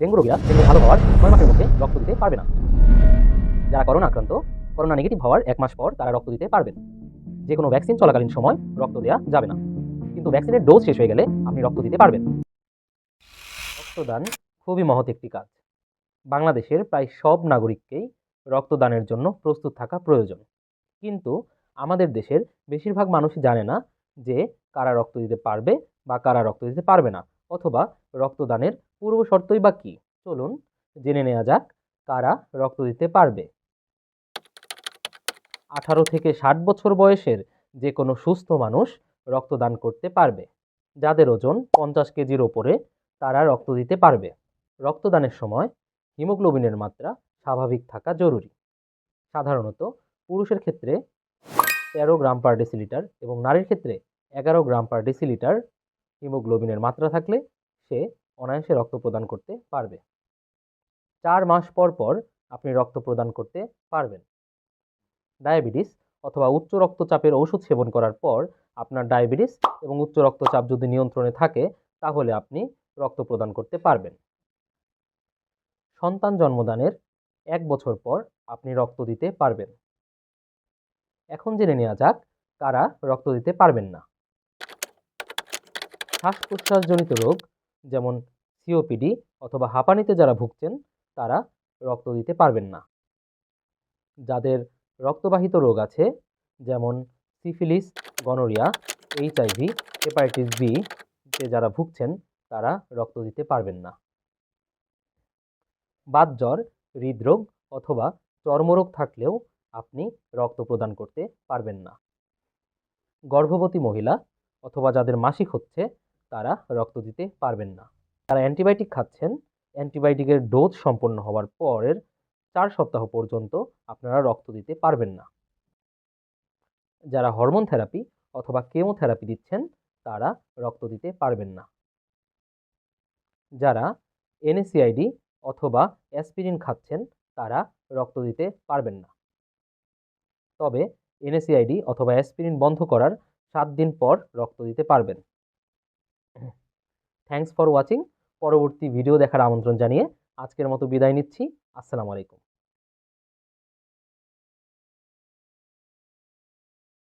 Dengue রোগীরা dengue ভালো হওয়ার ছয় মাসের মধ্যে রক্ত দিতে পারবে না। যারা করোনা আক্রান্ত, করোনা নেগেটিভ হওয়ার এক মাস পর তারা রক্ত দিতে পারবেন। যে কোনো ভ্যাকসিন চলাকালীন সময় রক্ত দেওয়া যাবে না। কিন্তু ভ্যাকসিনের ডোজ শেষ হয়ে গেলে আপনি রক্ত দিতে পারবেন। রক্তদান খুবই মহৎ একটি কাজ। বাংলাদেশের প্রায় সব নাগরিককেই রক্তদানের জন্য প্রস্তুত থাকা প্রয়োজন। কিন্তু আমাদের দেশের বেশিরভাগ মানুষই জানে না যে কারা রক্ত দিতে পারবে বা কারা রক্ত দিতে পারবে না, অথবা রক্তদানের পূর্ব শর্তই বা কী? চলুন জেনে নেওয়া যাক কারা রক্ত দিতে পারবে। আঠারো থেকে ষাট বছর বয়সের যে কোনো সুস্থ মানুষ রক্তদান করতে পারবে। যাদের ওজন পঞ্চাশ কেজির ওপরে তারা রক্ত দিতে পারবে। রক্তদানের সময় হিমোগ্লোবিনের মাত্রা স্বাভাবিক থাকা জরুরি। সাধারণত পুরুষের ক্ষেত্রে তেরো গ্রাম পার ডেসিলিটার এবং নারীর ক্ষেত্রে এগারো গ্রাম পার ডেসিলিটার হিমোগ্লোবিনের মাত্রা থাকলে সে অনায়াসে রক্ত প্রদান করতে পারবে। চার মাস পর পর আপনি রক্ত প্রদান করতে পারবেন। ডায়াবেটিস অথবা উচ্চ রক্তচাপের ওষুধ সেবন করার পর আপনার ডায়াবেটিস এবং উচ্চ রক্তচাপ যদি নিয়ন্ত্রণে থাকে, তাহলে আপনি রক্ত প্রদান করতে পারবেন। সন্তান জন্মদানের এক বছর পর আপনি রক্ত দিতে পারবেন। এখন জেনে নেওয়া যাক কারা রক্ত দিতে পারবেন না। শ্বাস প্রশ্বাসজনিত রোগ যেমন সিওপিডি অথবা হাঁপানিতে যারা ভুগছেন, তারা রক্ত দিতে পারবেন না। যাদের রক্তবাহিত রোগ আছে, যেমন syphilis, gonorrhoea HIV hepatitis B, তে যারা ভুগছেন, তারা রক্ত দিতে পারবেন না। বাতজ্বর, হৃদরোগ অথবা চর্মরোগ থাকলেও আপনি রক্ত প্রদান করতে পারবেন না। গর্ভবতী মহিলা অথবা যাদের মাসিক হচ্ছে তারা রক্ত দিতে পারবেন না। তারা অ্যান্টিবায়োটিক খাচ্ছেন। অ্যান্টিবায়োটিকের ডোজ সম্পন্ন হওয়ার পরের চার সপ্তাহ পর্যন্ত আপনারা রক্ত দিতে পারবেন না। যারা হরমোন থেরাপি অথবা কেমোথেরাপি দিচ্ছেন, তারা রক্ত দিতে পারবেন না। যারা এনএসিআইডি অথবা অ্যাসপিরিন খাচ্ছেন, তারা রক্ত দিতে পারবেন না। তবে এনএসিআইডি অথবা অ্যাসপিরিন বন্ধ করার সাত দিন পর রক্ত দিতে পারবেন। থ্যাঙ্কস ফর ওয়াচিং পরবর্তী ভিডিও দেখার আমন্ত্রণ জানিয়ে আজকের মতো বিদায় নিচ্ছি। আসসালামু আলাইকুম।